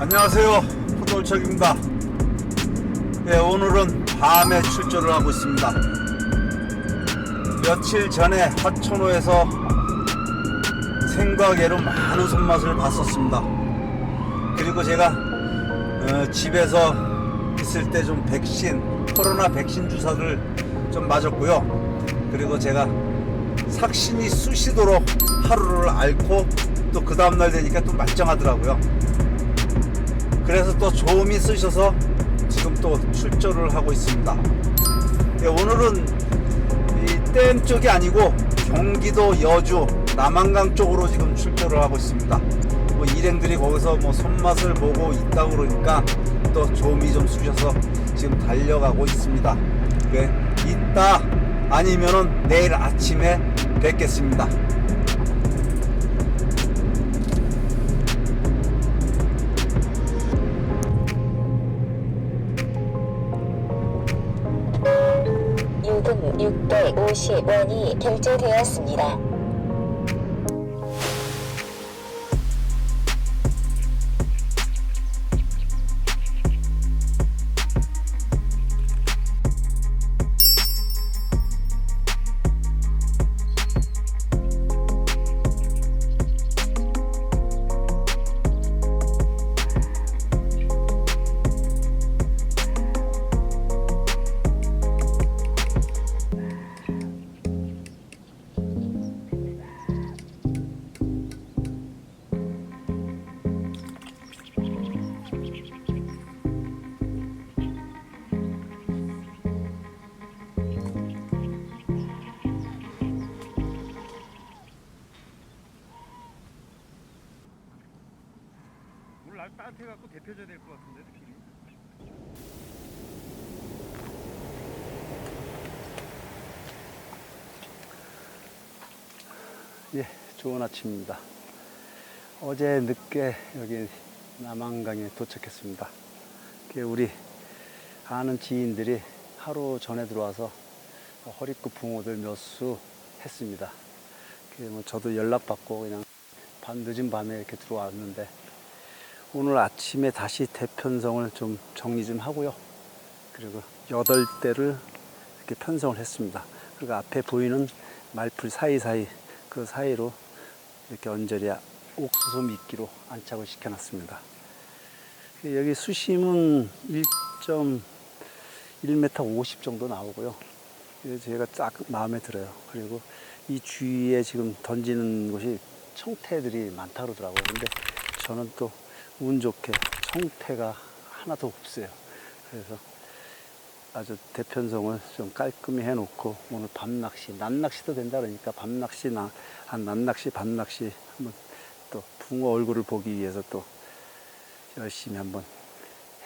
안녕하세요. 포돌척입니다. 네, 오늘은 밤에 출조를 하고 있습니다. 며칠 전에 하천호에서 생과계로 많은 손맛을 봤었습니다. 그리고 제가 어, 집에서 있을 때 좀 백신, 코로나 백신 주사를 좀 맞았고요. 그리고 제가 삭신이 쑤시도록 하루를 앓고 또 그 다음날 되니까 또 말짱하더라고요. 그래서 또 조음이 쓰셔서 지금 또 출조를 하고 있습니다. 예, 오늘은 이댐 쪽이 아니고 경기도 여주 남한강 쪽으로 지금 출조를 하고 있습니다. 뭐 일행들이 거기서 뭐 손맛을 보고 있다고 그러니까 또 조음이 좀 쑤셔서 지금 달려가고 있습니다. 네, 이따 아니면은 내일 아침에 뵙겠습니다. 650원이 결제되었습니다. 따뜻해 갖고 데펴줘야 될 것 같은데 필이 예, 좋은 아침입니다. 어제 늦게 여기 남한강에 도착했습니다. 그 우리 아는 지인들이 하루 전에 들어와서 허리끝 붕어들 몇 수 했습니다. 그뭐 저도 연락받고 그냥 밤 늦은 밤에 이렇게 들어왔는데 오늘 아침에 다시 대편성을 좀 정리 좀 하고요. 그리고 여덟 대를 이렇게 편성을 했습니다. 그리고 앞에 보이는 말풀 사이사이 그 사이로 이렇게 언저리 옥수수 미끼로 안착을 시켜놨습니다. 여기 수심은 1.1m 50 정도 나오고요. 제가 딱 마음에 들어요. 그리고 이 주위에 지금 던지는 곳이 청태들이 많다 그러더라고요. 근데 저는 또 운 좋게 청태가 하나도 없어요. 그래서 아주 대편성을 좀 깔끔히 해놓고 오늘 밤 낚시, 낮 낚시도 된다 그러니까 밤 낚시나 한 낮 낚시, 밤 낚시 한번 또 붕어 얼굴을 보기 위해서 또 열심히 한번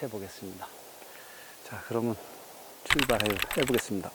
해보겠습니다. 자, 그러면 출발해 해보겠습니다.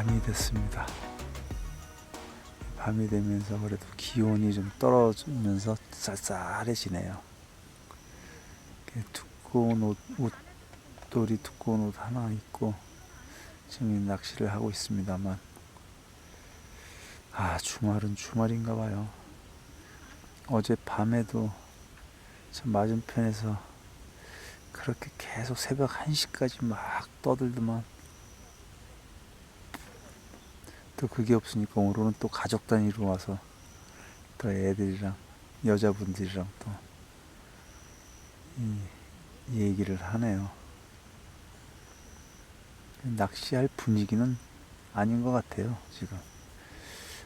밤이 됐습니다. 밤이 되면서 그래도 기온이 좀 떨어지면서 쌀쌀해지네요. 두꺼운 옷, 옷돌이 두꺼운 옷 하나 입고 지금 낚시를 하고 있습니다만 아 주말은 주말인가 봐요. 어제 밤에도 저 맞은편에서 그렇게 계속 새벽 1시까지 막 떠들더만 또 그게 없으니까 오늘은 또 가족 단위로 와서 또 애들이랑 여자분들이랑 또이 얘기를 하네요. 낚시할 분위기는 아닌 것 같아요, 지금.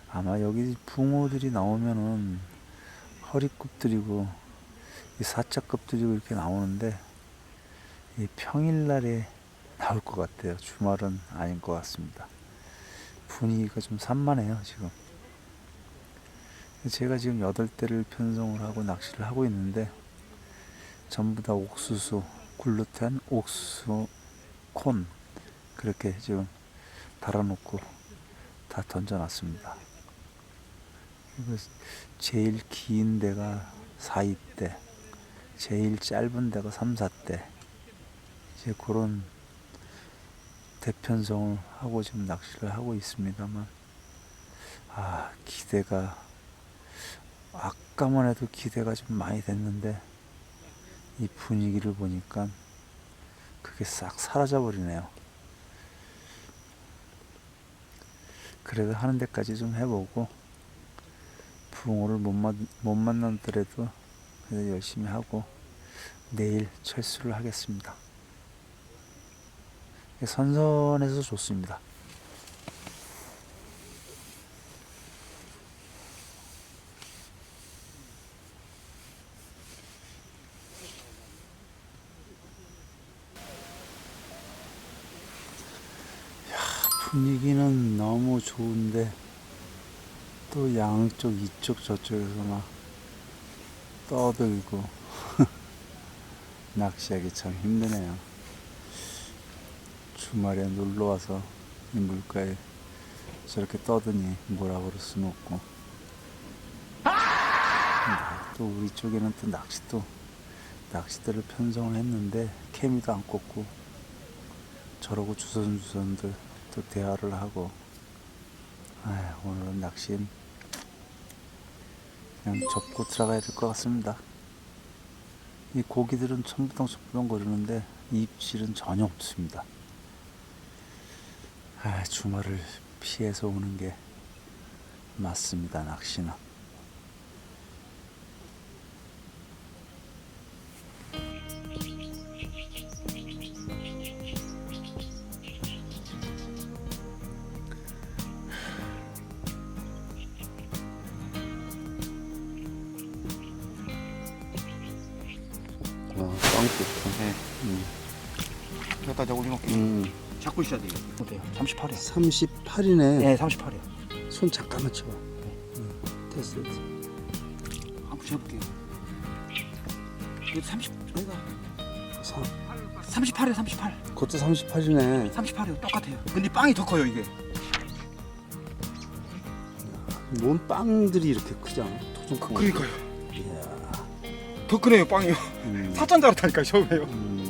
아마 여기 붕어들이 나오면은 허리급들이고 이 사자급들이고 이렇게 나오는데 이 평일날에 나올 것 같아요. 주말은 아닌 것 같습니다. 분위기가 좀 산만해요, 지금. 제가 지금 여덟 대를 편성을 하고 낚시를 하고 있는데 전부 다 옥수수, 글루텐, 옥수수, 콘 그렇게 지금 달아놓고 다 던져놨습니다. 그리고 제일 긴 데가 4, 2대, 제일 짧은 데가 3, 4대. 이제 그런 대편성을 하고 지금 낚시를 하고 있습니다만, 아, 기대가, 아까만 해도 기대가 좀 많이 됐는데, 이 분위기를 보니까 그게 싹 사라져 버리네요. 그래도 하는 데까지 좀 해보고, 붕어를 못, 만, 못 만나더라도 열심히 하고 내일 철수를 하겠습니다. 선선해서 좋습니다. 야, 분위기는 너무 좋은데 또 양쪽 이쪽 저쪽에서 막 떠들고 낚시하기 참 힘드네요. 주말에 놀러 와서 이 물가에 저렇게 떠드니 뭐라 그럴 수는 없고. 또 우리 쪽에는 또 낚시도 낚시대를 편성을 했는데 케미도 안 꽂고 저러고 주선주선들 또 대화를 하고 아 오늘은 낚시는 그냥 접고 들어가야 될 것 같습니다. 이 고기들은 첨부덩첨부덩 거리는데 입질은 전혀 없습니다. 아, 주말을 피해서 오는 게 맞습니다. 낚시는. 아, 빵꾸터. 네. 음. 여기다 내가 올려놓을게요. 음. 잡고 있어야 돼요. 어때요? 38이요. 38이네. 네, 38이요. 손 잠깐만 쳐봐. 응, 됐어, 됐어. 한번 재볼게요. 이거 30, 여기가 사, 38이에요, 38. 그것도 38이네. 38이요, 똑같아요. 근데 빵이 더 커요, 이게. 뭔 빵들이 이렇게 크지 않아? 토종 그러니까요. 이야. 더 크네요, 빵이요. 음, 사천 자루다니까 처음에요. 음.